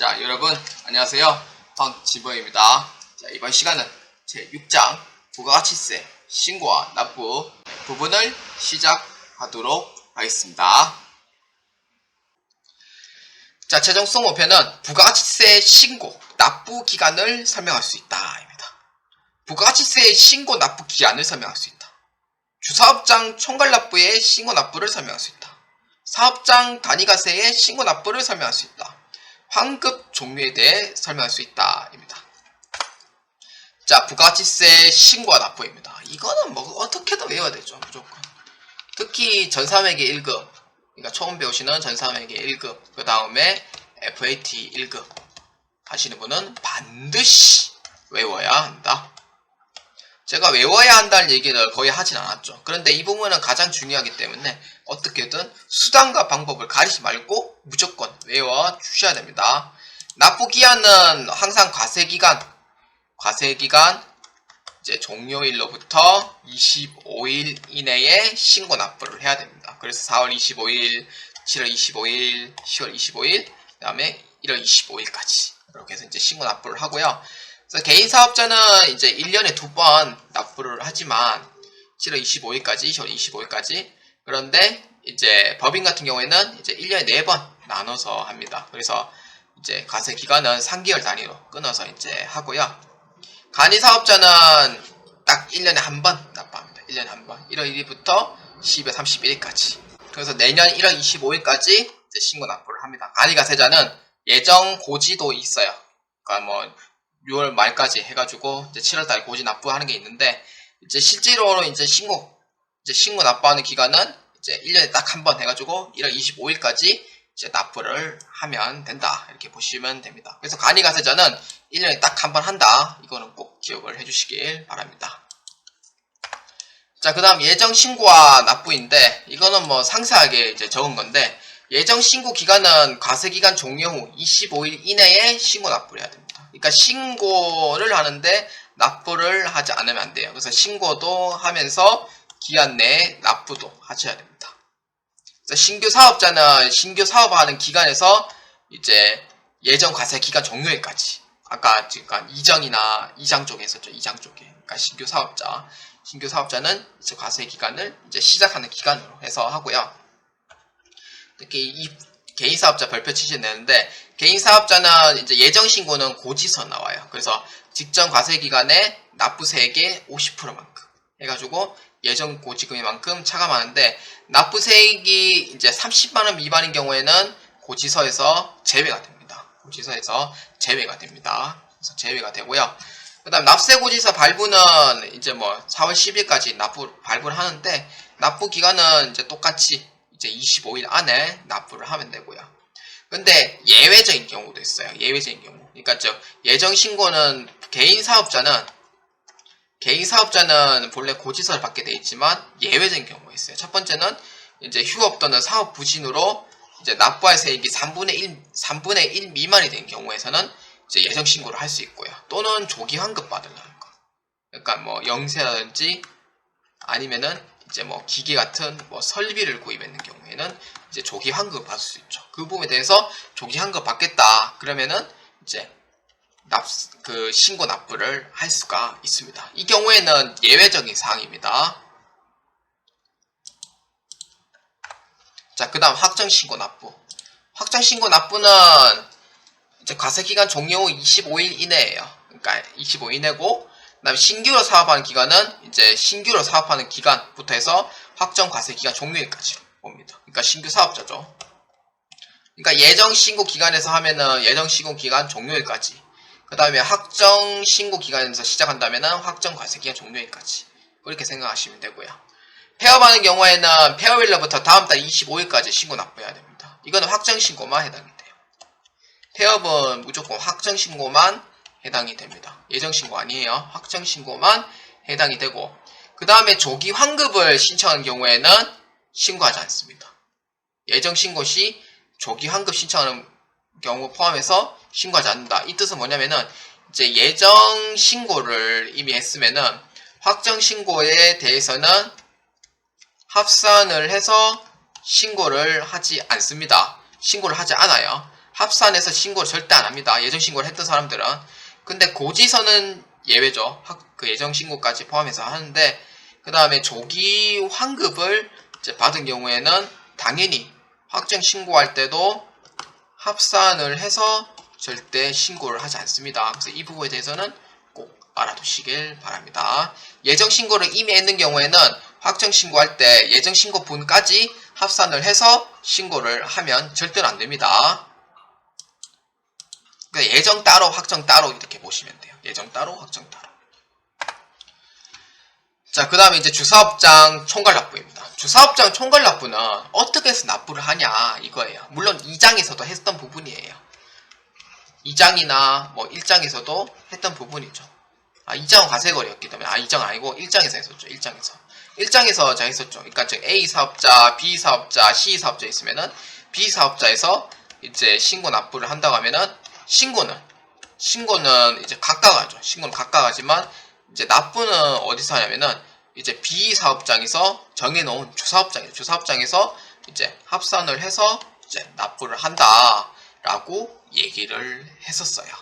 자, 여러분, 안녕하세요. 황지보입니다. 자, 이번 시간은 제6장 부가가치세 신고와 납부 부분을 시작하도록 하겠습니다. 자, 최종성 목표는 부가가치세 신고, 납부 기간을 설명할 수 있다. 입니다. 부가가치세 신고 납부 기한을 설명할 수 있다. 주사업장 총괄 납부의 신고 납부를 설명할 수 있다. 사업장 단위가세의 신고 납부를 설명할 수 있다. 환급 종류에 대해 설명할 수 있다. 입니다. 자, 부가가치세 신고와 납부입니다. 이거는 뭐 어떻게든 외워야 되죠. 무조건. 특히 전사회계 1급, 그러니까 처음 배우시는 전사회계 1급, 그 다음에 FAT 1급 하시는 분은 반드시 외워야 한다. 제가 외워야 한다는 얘기를 거의 하진 않았죠. 그런데 이 부분은 가장 중요하기 때문에 어떻게든 수단과 방법을 가리지 말고 무조건 외워 주셔야 됩니다. 납부 기한은 항상 과세 기간, 과세 기간 이제 종료일로부터 25일 이내에 신고 납부를 해야 됩니다. 그래서 4월 25일, 7월 25일, 10월 25일, 그 다음에 1월 25일까지 이렇게 해서 이제 신고 납부를 하고요. 그래서 개인 사업자는 이제 1년에 두 번 납부를 하지만 7월 25일까지, 10월 25일까지 그런데 이제 법인 같은 경우에는 이제 1년에 네 번 나눠서 합니다. 그래서 이제 과세 기간은 3개월 단위로 끊어서 이제 하고요. 간이 사업자는 딱 1년에 한 번 납부합니다. 1년에 한 번. 1월 1일부터 12월 31일까지. 그래서 내년 1월 25일까지 이제 신고 납부를 합니다. 간이 가세자는 예정 고지도 있어요. 그러니까 뭐 6월 말까지 해가지고 이제 7월 달 고지 납부하는 게 있는데 이제 실제로 이제 신고 이제 신고 납부하는 기간은 이제 1년에 딱 한 번 해가지고 1월 25일까지 이제 납부를 하면 된다 이렇게 보시면 됩니다. 그래서 간이 가세자는 1년에 딱 한 번 한다 이거는 꼭 기억을 해주시길 바랍니다. 자 그 다음 예정 신고와 납부인데 이거는 뭐 상세하게 이제 적은 건데 예정 신고 기간은 과세 기간 종료 후 25일 이내에 신고 납부를 해야 됩니다. 그러니까 신고를 하는데 납부를 하지 않으면 안 돼요. 그래서 신고도 하면서 기한 내에 납부도 하셔야 됩니다. 그래서 신규 사업자는 신규 사업하는 기간에서 이제 예정 과세 기간 종료일까지 아까 그러니까 이정이나 이장 쪽에 있었죠. 이장 쪽에. 그러니까 신규 사업자. 신규 사업자는 이제 과세 기간을 이제 시작하는 기간으로 해서 하고요. 특히 이 개인 사업자 별표 치시면 되는데 개인 사업자는 이제 예정 신고는 고지서 나와요. 그래서 직전 과세 기간에 납부세액의 50%만큼 해가지고 예정 고지금액만큼 차감하는데 납부세액이 이제 30만 원 미만인 경우에는 고지서에서 제외가 됩니다. 고지서에서 제외가 됩니다. 그래서 제외가 되고요. 그다음 납세 고지서 발부는 이제 뭐 4월 10일까지 납부 발부를 하는데 납부 기간은 이제 똑같이 이제 25일 안에 납부를 하면 되고요. 근데 예외적인 경우도 있어요. 예외적인 경우. 그러니까 저 예정 신고는 개인 사업자는 개인 사업자는 본래 고지서를 받게 돼 있지만 예외적인 경우가 있어요. 첫 번째는 이제 휴업 또는 사업 부진으로 이제 납부할 세액이 3분의 1, 3분의 1 미만이 된 경우에서는 이제 예정 신고를 할 수 있고요. 또는 조기 환급 받으려는 거. 그러니까 뭐 영세라든지 아니면은 이제 뭐 기계 같은 뭐 설비를 구입했는 경우에는 이제 조기 환급 받을 수 있죠. 그 부분에 대해서 조기 환급 받겠다. 그러면은 이제 납, 그 신고 납부를 할 수가 있습니다. 이 경우에는 예외적인 사항입니다. 자, 그 다음 확정 신고 납부. 확정 신고 납부는 이제 과세 기간 종료 후 25일 이내예요. 그러니까 25일 이내고 그다음에 신규로 사업하는 기간은 이제 신규로 사업하는 기간부터 해서 확정 과세 기간 종료일까지 봅니다. 그러니까 신규 사업자죠. 그러니까 예정 신고 기간에서 하면은 예정 신고 기간 종료일까지. 그 다음에 확정 신고 기간에서 시작한다면은 확정 과세 기간 종료일까지. 그렇게 생각하시면 되고요. 폐업하는 경우에는 폐업일로부터 다음 달 25일까지 신고 납부해야 됩니다. 이거는 확정 신고만 해당이 돼요. 폐업은 무조건 확정 신고만 해당이 됩니다. 예정 신고 아니에요. 확정 신고만 해당이 되고 그 다음에 조기 환급을 신청한 경우에는 신고하지 않습니다. 예정 신고 시 조기 환급 신청하는 경우 포함해서 신고하지 않는다. 이 뜻은 뭐냐면은 이제 예정 신고를 이미 했으면은 확정 신고에 대해서는 합산을 해서 신고를 하지 않습니다. 신고를 하지 않아요. 합산해서 신고를 절대 안 합니다. 예정 신고를 했던 사람들은. 근데 고지서는 예외죠. 학- 그 예정 신고까지 포함해서 하는데 그 다음에 조기 환급을 받은 경우에는 당연히 확정 신고할 때도 합산을 해서 절대 신고를 하지 않습니다. 그래서 이 부분에 대해서는 꼭 알아두시길 바랍니다. 예정 신고를 이미 했는 경우에는 확정 신고할 때 예정 신고분까지 합산을 해서 신고를 하면 절대로 안 됩니다. 그러니까 예정 따로 확정 따로 이렇게 보시면 돼요. 예정 따로 확정 따로. 자, 그 다음에 이제 주사업장 총괄 납부입니다. 주사업장 총괄 납부는 어떻게 해서 납부를 하냐 이거예요. 물론 2장에서도 했던 부분이에요. 2장이나 뭐 1장에서도 했던 부분이죠. 아, 2장은 가세거리였기 때문에 아, 2장 아니고 1장에서 했었죠. 1장에서. 1장에서 제가 했었죠. 그러니까 즉 A 사업자, B 사업자, C 사업자 있으면은 B 사업자에서 이제 신고 납부를 한다고 하면은 신고는 신고는 이제 하죠. 신고는 하지만 이제 납부는 어디서 하냐면은 이제 B 사업장에서 정해놓은 주사업장이죠. 주사업장에서 이제 합산을 해서 이제 납부를 한다라고 얘기를 했었어요.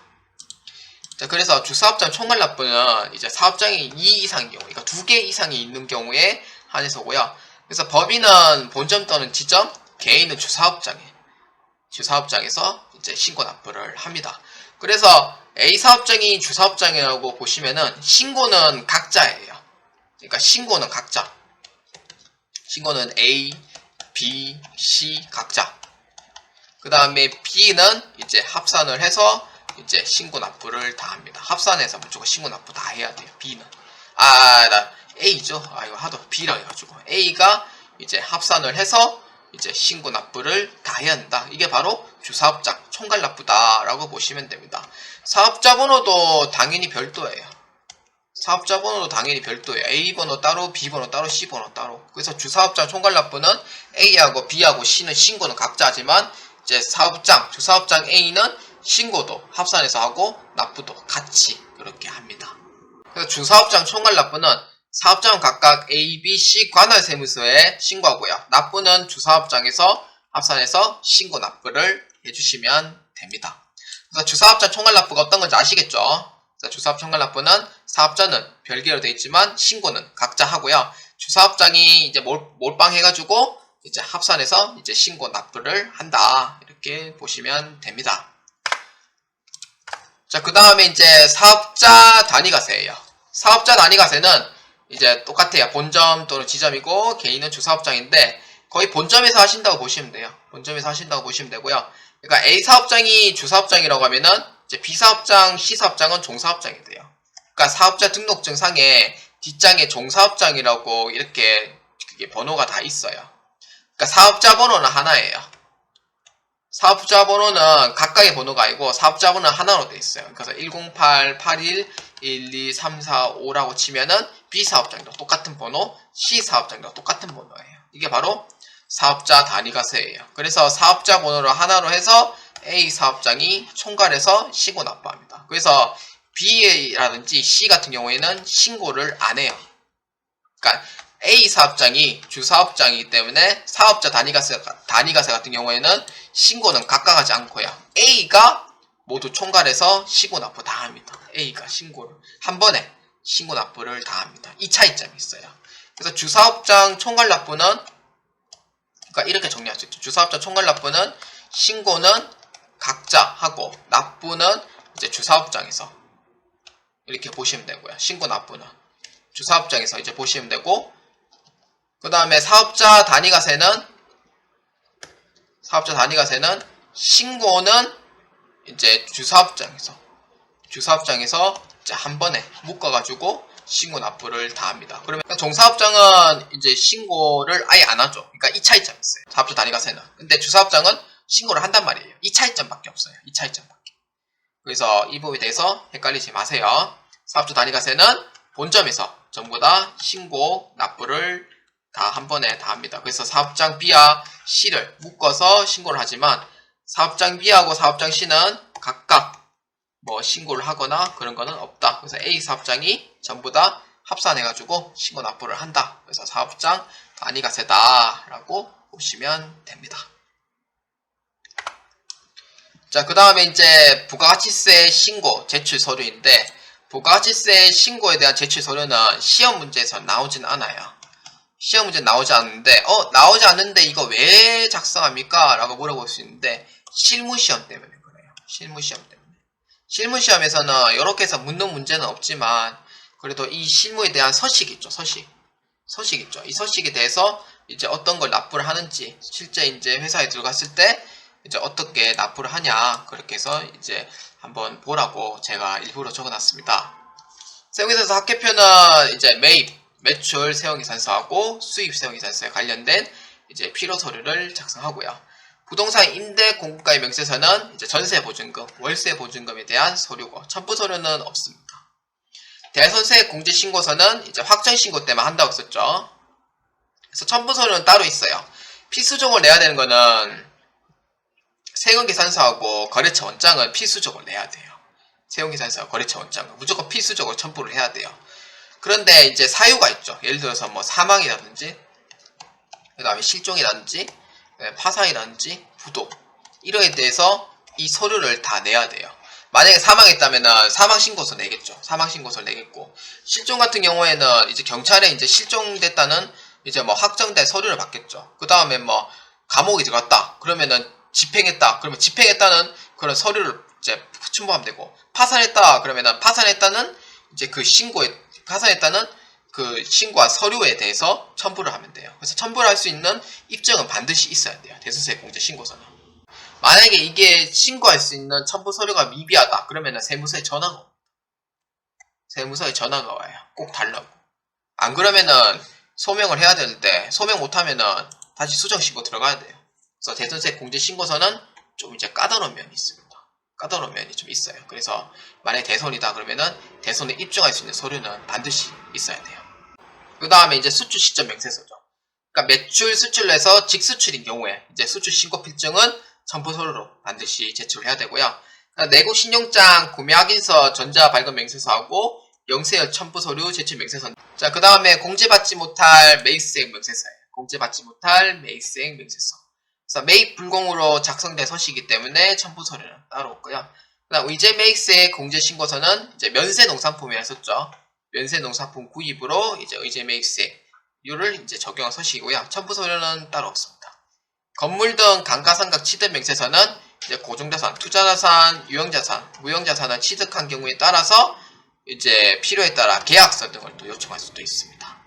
자, 그래서 주사업장 총괄 납부는 이제 사업장이 2 이상인 경우, 그러니까 2개 이상이 있는 경우에 한해서고요. 그래서 법인은 본점 또는 지점, 개인은 주사업장에, 주사업장에서 이제 신고 납부를 합니다. 그래서 A 사업장이 주 사업장이라고 보시면은 신고는 각자예요. 그러니까 신고는 각자. 신고는 A, B, C 각자. 그 다음에 B는 이제 합산을 해서 이제 신고 납부를 다 합니다. 합산해서 무조건 신고 납부 다 해야 돼요. B는. 아, 나 A죠. 아, 이거 하도 B라 해가지고. A가 이제 합산을 해서 이제 신고 납부를 다 해야 한다. 이게 바로 주사업장 총괄 납부다라고 보시면 됩니다. 사업자 번호도 당연히 별도예요. 사업자 번호도 당연히 별도예요. A 번호 따로, B 번호 따로, C 번호 따로. 그래서 주사업장 총괄 납부는 A하고 B하고 C는 신고는 각자지만 이제 사업장, 주사업장 A는 신고도 합산해서 하고 납부도 같이 그렇게 합니다. 그래서 주사업장 총괄 납부는 사업장은 각각 A, B, C 관할 세무서에 신고하고요. 납부는 주사업장에서 합산해서 신고 납부를 해주시면 됩니다. 그래서 주사업장 총괄 납부가 어떤 건지 아시겠죠? 주사업 총괄 납부는 사업자는 별개로 되어 있지만 신고는 각자 하고요. 주사업장이 이제 몰, 몰빵해가지고 이제 합산해서 이제 신고 납부를 한다. 이렇게 보시면 됩니다. 자, 그 다음에 이제 사업자 단위 과세예요. 사업자 단위 과세는 이제 똑같아요. 본점 또는 지점이고 개인은 주사업장인데 거의 본점에서 하신다고 보시면 돼요. 본점에서 하신다고 보시면 되고요. 그러니까 A 사업장이 주사업장이라고 하면은 이제 B 사업장, C 사업장은 종사업장이 돼요. 그러니까 사업자 등록증 상에 뒷장에 종사업장이라고 이렇게 그게 번호가 다 있어요. 그러니까 사업자 번호는 하나예요. 사업자 번호는 각각의 번호가 아니고 사업자 번호는 하나로 돼 있어요. 그래서 108, 81, 1, 2, 3, 4, 5라고 치면은 B 사업장도 똑같은 번호, C 사업장도 똑같은 번호예요. 이게 바로 사업자 단위과세예요. 그래서 사업자 번호를 하나로 해서 A 사업장이 총괄해서 신고 납부합니다. 그래서 B라든지 C 같은 경우에는 신고를 안 해요. 그러니까 A 사업장이 주 사업장이기 때문에 사업자 단위과세, 단위과세 같은 경우에는 신고는 각각 하지 않고요. A가 모두 총괄해서 신고 납부 다 합니다. A가 신고를 한 번에 신고 납부를 다 합니다. 이 차이점이 있어요. 그래서 주사업장 총괄 납부는 그러니까 이렇게 정리할 수 있죠. 주사업장 총괄 납부는 신고는 각자 하고 납부는 이제 주사업장에서 이렇게 보시면 되고요. 신고 납부는 주사업장에서 이제 보시면 되고 그 다음에 사업자 단위과세는 사업자 단위과세는 신고는 이제 주사업장에서 주사업장에서 이제 한 번에 묶어가지고 신고 납부를 다 합니다. 그러면 종사업장은 이제 신고를 아예 안 하죠. 그러니까 이 차이점이 있어요. 사업자 단위과세는. 근데 주사업장은 신고를 한단 말이에요. 이 차이점밖에 없어요. 이 차이점밖에. 그래서 이 부분에 대해서 헷갈리지 마세요. 사업자 단위과세는 본점에서 전부 다 신고 납부를 다 한 번에 다 합니다. 그래서 사업장 B와 C를 묶어서 신고를 하지만 사업장 B하고 사업장 C는 각각 뭐 신고를 하거나 그런 거는 없다. 그래서 A 사업장이 전부 다 합산해가지고 신고 납부를 한다. 그래서 사업장 단위과세다라고 보시면 됩니다. 자, 그 다음에 이제 부가가치세 신고 제출 서류인데, 부가가치세 신고에 대한 제출 서류는 시험 문제에서 나오진 않아요. 시험 문제 나오지 않는데, 어, 나오지 않는데 이거 왜 작성합니까? 라고 물어볼 수 있는데, 실무 시험 때문에 그래요. 실무 시험 때문에. 실무 시험에서는 이렇게 해서 묻는 문제는 없지만, 그래도 이 실무에 대한 서식 있죠, 서식. 서식 있죠. 이 서식에 대해서 이제 어떤 걸 납부를 하는지, 실제 이제 회사에 들어갔을 때, 이제 어떻게 납부를 하냐 그렇게 해서 이제 한번 보라고 제가 일부러 적어놨습니다. 세우기산서 학계표는 이제 매입, 매출 세우기산서하고 수입 세우기산서에 관련된 이제 필요 서류를 작성하고요. 부동산 임대 공급가의 명세서는 이제 전세 보증금, 월세 보증금에 대한 서류고 첨부 서류는 없습니다. 대선세 공제 신고서는 이제 확정 신고 때만 한다고 썼죠. 그래서 첨부 서류는 따로 있어요. 필수적으로 내야 되는 거는 세금계산서하고 거래처 원장은 필수적으로 내야 돼요. 세금계산서 거래처 원장은 무조건 필수적으로 첨부를 해야 돼요. 그런데 이제 사유가 있죠. 예를 들어서 뭐 사망이라든지, 그 다음에 실종이라든지, 네, 파산이라든지, 부도 이러에 대해서 이 서류를 다 내야 돼요. 만약에 사망했다면은 사망신고서 내겠죠. 사망신고서 내겠고, 실종 같은 경우에는 이제 경찰에 이제 실종됐다는 이제 뭐 확정된 서류를 받겠죠. 그 다음에 뭐 감옥에 들어갔다. 그러면은 집행했다. 그러면 집행했다는 그런 서류를 이제 첨부하면 되고 파산했다. 그러면은 파산했다는 이제 그 신고에 파산했다는 그 신고한 서류에 대해서 첨부를 하면 돼요. 그래서 첨부를 할 수 있는 입증은 반드시 있어야 돼요. 대수세 공제 신고서는. 만약에 이게 신고할 수 있는 첨부 서류가 미비하다. 그러면은 세무서에 전화가 옵니다. 세무서에 전화가 와요. 꼭 달라고. 안 그러면은 소명을 해야 되는데 소명 못하면은 다시 수정 신고 들어가야 돼요. 그래서 대선세 공제 신고서는 좀 이제 까다로운 면이 있습니다. 까다로운 면이 좀 있어요. 그래서 만약에 대선이다 그러면은 대선에 입증할 수 있는 서류는 반드시 있어야 돼요. 그 다음에 이제 수출 시점 명세서죠. 그러니까 매출 수출에서 직수출인 경우에 이제 수출 신고 필증은 첨부 서류로 반드시 제출해야 되고요. 그다음 내국 신용장 구매 확인서 전자 발급 명세서하고 영세열 첨부 서류 제출 명세서. 자, 그 다음에 공제받지 못할 매입수액 명세서예요. 공제받지 못할 매입수액 명세서. 그래서 매입 불공으로 작성된 서식이기 때문에 첨부 서류는 따로 없고요. 그다음 의제 매입세 공제 신고서는 이제 면세 농산품이라 썼죠. 면세 농산품 구입으로 이제 의제 매입세율을 이제 적용한 서식이고요. 첨부 서류는 따로 없습니다. 건물 등 감가상각 취득 명세서는 이제 고정자산, 투자자산, 유형자산, 무형자산을 취득한 경우에 따라서 이제 필요에 따라 계약서 등을 또 요청할 수도 있습니다.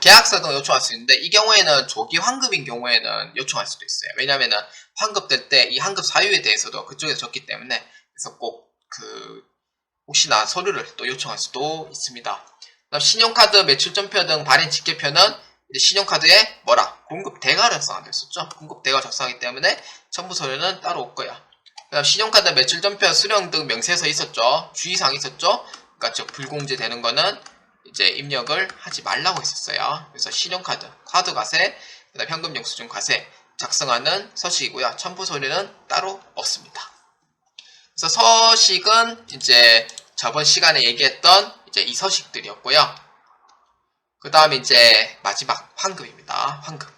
계약서 등을 요청할 수 있는데 이 경우에는 조기 환급인 경우에는 요청할 수도 있어요. 왜냐면은 환급될 때 이 환급 사유에 대해서도 그쪽에서 적기 때문에 그래서 꼭 그 혹시나 서류를 또 요청할 수도 있습니다. 신용카드 매출점표 등 발행 직계표는 신용카드에 뭐라 공급 대가를 작성하고 있었죠. 공급 대가 작성하기 때문에 첨부 서류는 따로 없고요. 그다음 신용카드 매출점표 수령 등 명세서 있었죠. 주의사항 있었죠. 그러니까 즉 불공제 되는 거는 이제 입력을 하지 말라고 했었어요. 그래서 신용카드, 카드 과세, 그다음 현금 영수증 과세 작성하는 서식이고요. 첨부 서류는 따로 없습니다. 그래서 서식은 이제 저번 시간에 얘기했던 이제 이 서식들이었고요. 그 다음에 이제 마지막 환급입니다. 환급.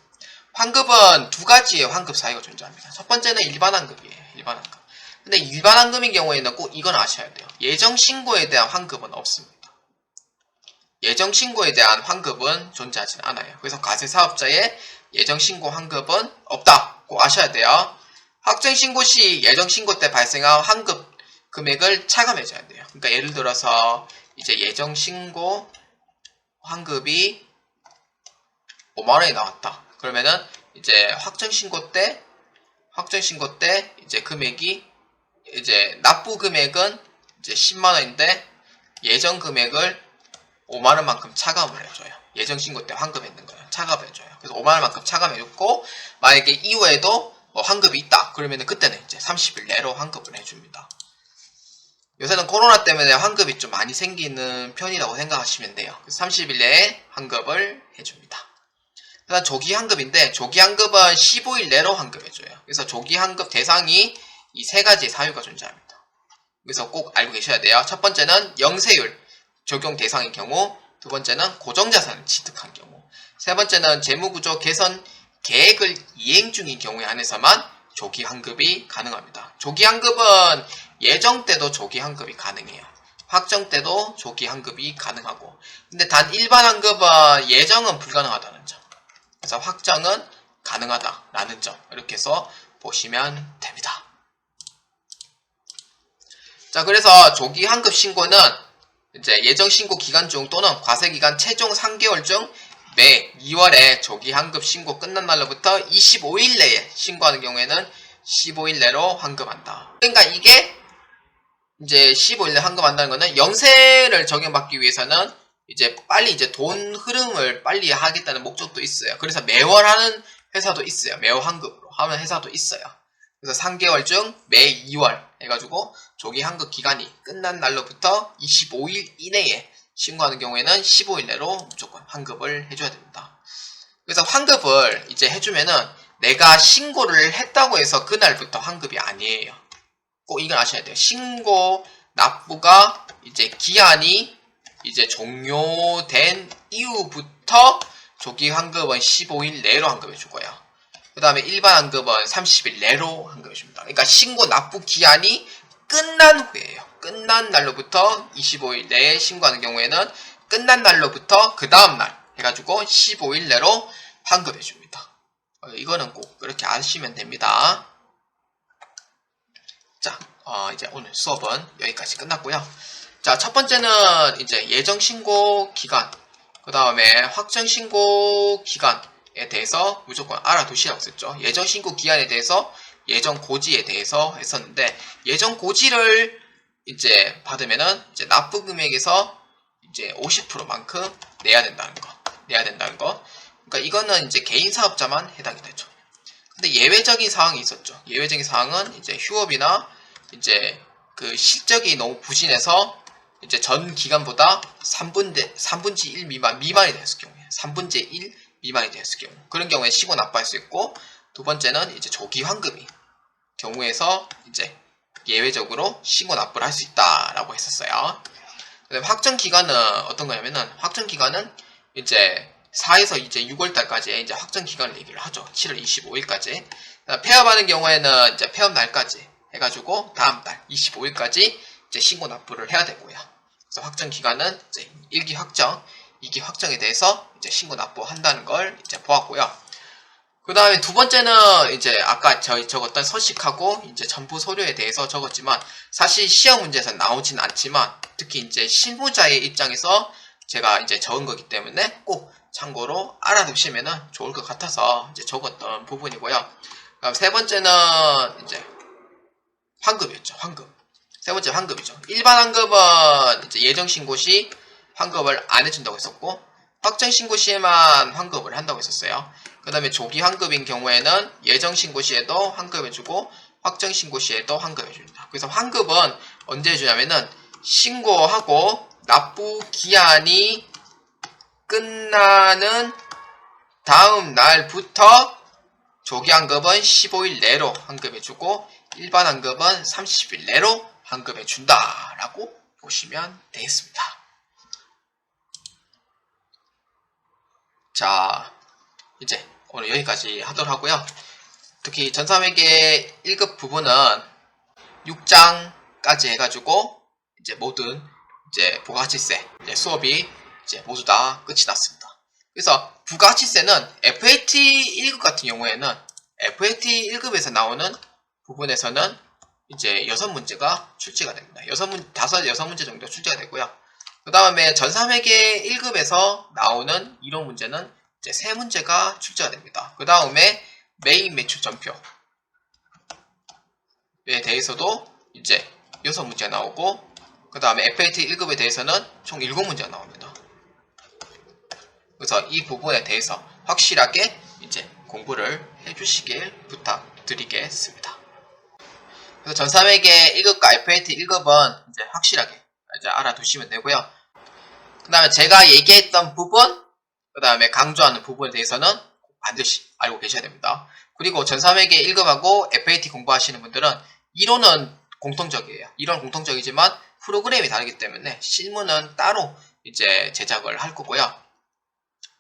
환급은 두 가지의 환급 사유가 존재합니다. 첫 번째는 일반 환급이에요. 일반 환급. 근데 일반 환급인 경우에는 꼭 이건 아셔야 돼요. 예정 신고에 대한 환급은 없습니다. 예정 신고에 대한 환급은 존재하지는 않아요. 그래서 가세 사업자의 예정 신고 환급은 없다. 꼭 아셔야 돼요. 확정 신고 시 예정 신고 때 발생한 환급 금액을 차감해줘야 돼요. 그러니까 예를 들어서 이제 예정 신고 환급이 5만 원이 나왔다. 그러면은 이제 확정 신고 때 확정 신고 때 이제 금액이 이제 납부 금액은 이제 10만 원인데 예정 금액을 5만 원만큼 차감을 해줘요. 예정 신고 때 환급했는 거예요. 차감을 해줘요. 그래서 5만 원만큼 차감해줬고 만약에 이후에도 뭐 환급이 있다. 그러면은 그때는 이제 30일 내로 환급을 해줍니다. 요새는 코로나 때문에 환급이 좀 많이 생기는 편이라고 생각하시면 돼요. 그래서 30일 내에 환급을 해줍니다. 그다음 조기 환급인데 조기 환급은 15일 내로 환급해줘요. 그래서 조기 환급 대상이 이 세 가지 사유가 존재합니다. 그래서 꼭 알고 계셔야 돼요. 첫 번째는 영세율 적용 대상인 경우, 두 번째는 고정자산을 취득한 경우, 세 번째는 재무구조 개선 계획을 이행 중인 경우에 한해서만 조기 환급이 가능합니다. 조기 환급은 예정 때도 조기 환급이 가능해요. 확정 때도 조기 환급이 가능하고 근데 단 일반 환급은 예정은 불가능하다는 점. 그래서 확정은 가능하다라는 점. 이렇게 해서 보시면 됩니다. 자, 그래서 조기 환급 신고는 이제 예정 신고 기간 중 또는 과세 기간 최종 3개월 중 매 2월에 조기 환급 신고 끝난 날로부터 25일 내에 신고하는 경우에는 15일 내로 환급한다. 그러니까 이게 이제 15일 내 환급한다는 거는 영세를 적용받기 위해서는 이제 빨리 이제 돈 흐름을 빨리 하겠다는 목적도 있어요. 그래서 매월 하는 회사도 있어요. 매월 환급으로 하는 회사도 있어요. 그래서 3개월 중 매 2월 해가지고 조기 환급 기간이 끝난 날로부터 25일 이내에 신고하는 경우에는 15일 내로 무조건 환급을 해줘야 됩니다. 그래서 환급을 이제 해주면은 내가 신고를 했다고 해서 그날부터 환급이 아니에요. 꼭 이걸 아셔야 돼요. 신고 납부가 이제 기한이 이제 종료된 이후부터 조기 환급은 15일 내로 환급해 주고요. 그 다음에 일반 환급은 30일 내로 환급해 줍니다. 그러니까 신고 납부 기한이 끝난 후에요. 끝난 날로부터 25일 내에 신고하는 경우에는 끝난 날로부터 그 다음날 해가지고 15일 내로 환급해 줍니다. 어, 이거는 꼭 그렇게 아시면 됩니다. 자, 어, 이제 오늘 수업은 여기까지 끝났고요. 자, 첫 번째는 이제 예정 신고 기간, 그 다음에 확정 신고 기간에 대해서 무조건 알아두시라고 썼죠. 예정 신고 기한에 대해서 예정 고지에 대해서 했었는데 예정 고지를 이제 받으면은 이제 납부 금액에서 이제 50%만큼 내야 된다는 거, 내야 된다는 거. 그러니까 이거는 이제 개인 사업자만 해당이 되죠. 근데 예외적인 사항이 있었죠. 예외적인 사항은 이제 휴업이나 이제 그 실적이 너무 부진해서 이제 전 기간보다 3분의 3분지 1 미만 미만이 되었을 경우에 3분의 1 미만이 되었을 경우 그런 경우에 시고 납부할 수 있고 두 번째는 이제 조기 환급이 경우에서 이제 예외적으로 신고 납부를 할 수 있다라고 했었어요. 확정 기간은 어떤 거냐면은 확정 기간은 이제 4에서 이제 6월 달까지 이제 확정 기간을 얘기를 하죠. 7월 25일까지. 폐업하는 경우에는 이제 폐업 날까지 해가지고 다음 달 25일까지 이제 신고 납부를 해야 되고요. 그래서 확정 기간은 이제 1기 확정, 2기 확정에 대해서 이제 신고 납부한다는 걸 이제 보았고요. 그 다음에 두 번째는 이제 아까 저희 적었던 서식하고 이제 전부 서류에 대해서 적었지만 사실 시험 문제에서 나오진 않지만 특히 이제 실무자의 입장에서 제가 이제 적은 거기 때문에 꼭 참고로 알아두시면은 좋을 것 같아서 이제 적었던 부분이고요. 그다음 세 번째는 이제 환급이었죠. 환급. 세 번째 환급이죠. 일반 환급은 이제 예정 신고 시 환급을 안 해준다고 했었고 확정 신고 시에만 환급을 한다고 했었어요. 그 다음에 조기 환급인 경우에는 예정 신고 시에도 환급해주고 확정 신고 시에도 환급해줍니다. 그래서 환급은 언제 해주냐면은 신고하고 납부 기한이 끝나는 다음 날부터 조기 환급은 15일 내로 환급해주고 일반 환급은 30일 내로 환급해준다 라고 보시면 되겠습니다. 자, 이제 오늘 여기까지 하도록 하고요. 특히 전사회계 1급 부분은 6장까지 해가지고 이제 모든 이제 부가가치세 이제 수업이 이제 모두 다 끝이 났습니다. 그래서 부가가치세는 FAT 1급 같은 경우에는 FAT 1급에서 나오는 부분에서는 이제 여섯 문제가 출제가 됩니다. 여섯 문 다섯 여섯 문제 정도 출제가 되고요. 그 다음에 전사회계 1급에서 나오는 이론 문제는 이제 세 문제가 출제가 됩니다. 그 다음에 메인 매출 전표에 대해서도 이제 여섯 문제 나오고 그 다음에 FAT 1급에 대해서는 총 7문제가 나옵니다. 그래서 이 부분에 대해서 확실하게 이제 공부를 해주시길 부탁드리겠습니다. 그래서 전사회계 1급과 FAT 1급은 이제 확실하게 이제 알아두시면 되고요. 그 다음에 제가 얘기했던 부분, 그 다음에 강조하는 부분에 대해서는 반드시 알고 계셔야 됩니다. 그리고 전사회계 1급하고 FAT 공부하시는 분들은 이론은 공통적이에요. 이론 공통적이지만 프로그램이 다르기 때문에 실무는 따로 이제 제작을 할 거고요.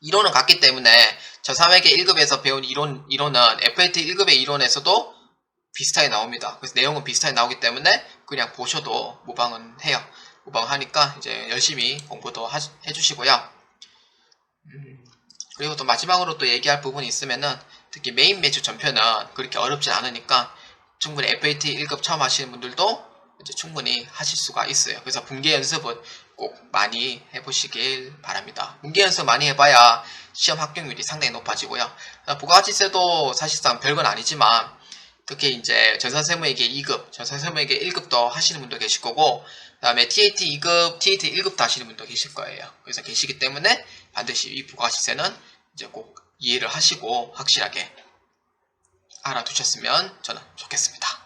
이론은 같기 때문에 전사회계 1급에서 배운 이론, 이론은 FAT 1급의 이론에서도 비슷하게 나옵니다. 그래서 내용은 비슷하게 나오기 때문에 그냥 보셔도 무방은 해요. 무방하니까 이제 열심히 공부도 하- 해주시고요. 음, 그리고 또 마지막으로 또 얘기할 부분이 있으면은 특히 메인 매주 전편은 그렇게 어렵진 않으니까 충분히 FAT 1급 처음 하시는 분들도 이제 충분히 하실 수가 있어요. 그래서 분계 연습은 꼭 많이 해보시길 바랍니다. 분계 연습 많이 해봐야 시험 합격률이 상당히 높아지고요. 부가가치세도 사실상 별건 아니지만 특히 이제 전산세무에게 2급, 전산세무에게 1급도 하시는 분도 계실 거고 그 다음에 TAT 2급, TAT 1급도 하시는 분도 계실 거예요. 그래서 계시기 때문에 반드시 이 부가가치세는 이제 꼭 이해를 하시고 확실하게 알아두셨으면 저는 좋겠습니다.